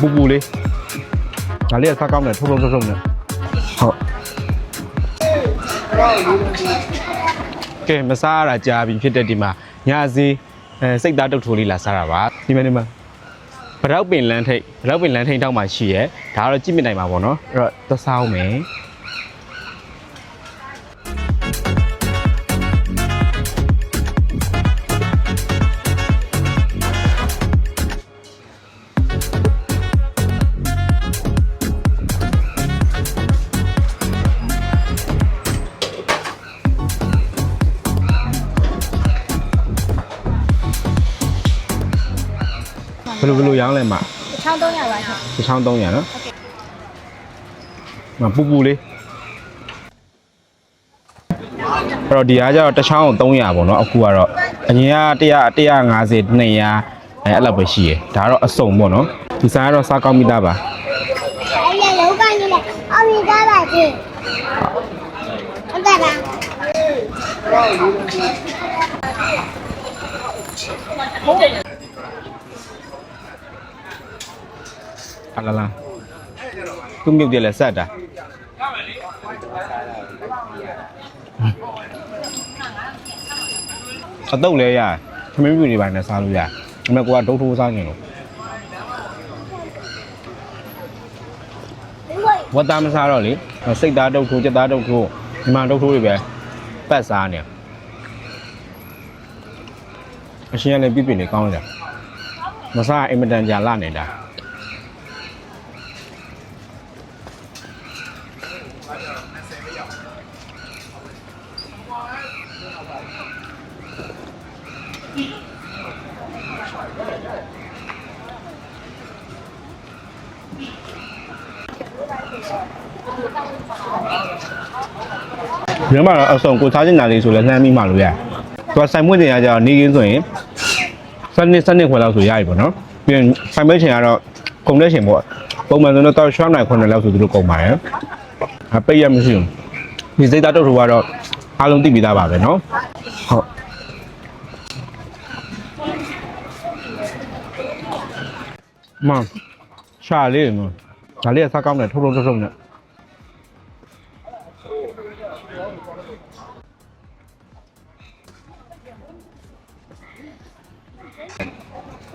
ပူပူလေးဒါလေးကစားကောင်းတယ်ထုံထုံထုံထုံနဲ့ဟုတ်ကဲမစားရတာကြာပြီဖြစ်တဲ့ဒီမှာညစီအဲစိတ်သားတုတ်ထိုးလေးလာစားတာပါဒီမှာဒီမှာဗရောက်ပင်လန်းထိတ်ဗရောက်ပင်လန်းထိတ်တောက်မှရှိရဲဒါကတော့ကြည့်မြင်နိုင်မှာပေါ့နော်အဲ့တော့သစားအောင်မယ် ဘယ်လိုဘယ်လိုရောင်းလဲမ1300ပါရှင်တစ်ချောင်း300နော်မပူပူလေးအဲ့တော့ဒီအားကျတော့တစ်ချောင်း300ပေါ့နော်အခုကတော့အရင်က100 150 200အဲအဲ့လောက်ပဲရှိရယ်ဒါကတော့အစုံပေါ့နော်ဒီဆိုင်ကတော့စားကောင်းမိသားပါအဲ့ရလောကနေလေအမိသားပါချင်းဟုတ်ကဲ့ပါ အလာလာသူမြုပ်တယ်လဲဆက်တာအတော့လဲရသမင်းပြူတွေပါနဲ့စားလို့ရအမေကဒုတ်ထိုးစားနေလို့ဝတ်သားမစားတော့လေစိတ်သားတုတ်ထိုးစက်သားတုတ်ထိုးဒီမှာတုတ်ထိုးတွေပဲပတ်စားနေအရှင်ကလည်းပြပြနေကောင်းတယ်မစားအင်မတန်ကြာလာနေတာ ဒီမှာတော့အစုံကိုစားချင်တာလေးဆိုလဲလှမ်းပြီးမှလို့ရတယ်သူကဆိုင်မွေးတင်ရကြတော့နေကင်းဆိုရင်စနစ်စနစ်ခွဲလောက်ဆိုရပြီပေါ့နော်ပြီးရင်ဆိုင်မဲချင်ကတော့ကုန်တဲ့ချင်ပေါ့ပုံမှန်ဆိုတော့တော့6နိုင်9နိုင်လောက်ဆိုသူတို့ကုန်ပါတယ် အပိတ်ရမရှိဘူးဒီစိတ်သားတုတ်ထူကတော့အားလုံးသိပြီးသားပါပဲနော်ဟုတ်မမ်ရှာလေးနော်ဒါလေးကစားကောင်းတယ်ထုံထုံထုံထုံနဲ့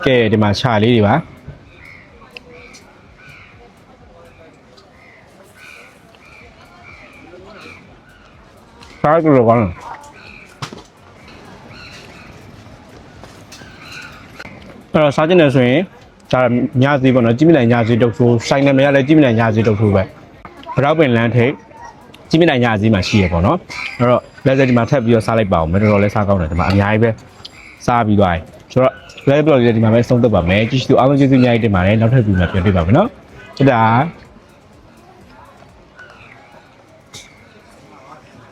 ကဲဒီမှာခြာလေးတွေပါ စားကြလို့ကောင်းတယ်အဲ့တော့စားကျင်တယ်ဆိုရင်ဒါညစီပေါ့နော်ကြည့်မြင်နိုင်ညစီတုတ်ထိုးဆိုင်နယ်မရလဲကြည့်မြင်နိုင်ညစီတုတ်ထိုးပဲဘရောက်ပင်လန်းထိတ်ကြည့်မြင်နိုင်ညစီမှာရှိရပေါ့နော်အဲ့တော့လက်စက်ဒီမှာထပ်ပြီးတော့စားလိုက်ပါအောင်မတော်တော်လဲစားကောင်းတယ်ဒီမှာအများကြီးပဲစားပြီးသွားပြီဆိုတော့ live blog လေးဒီမှာပဲဆုံးသက်ပါမယ်ကြည့်ရှုအားလုံးကျေးဇူးအများကြီးတင်ပါတယ်နောက်ထပ်ဗီဒီယိုမှာပြန်တွေ့ပါမယ်နော်ချစ်တာ